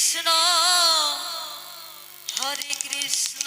Krishna Hare Krishna.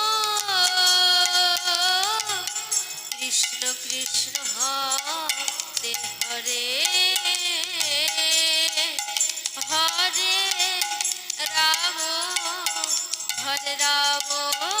রাজরাবণ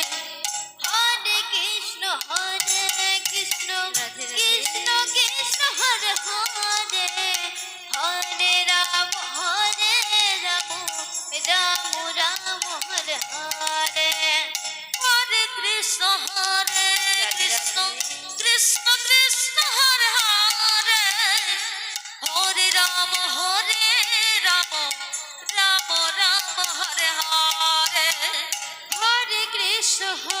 So hard.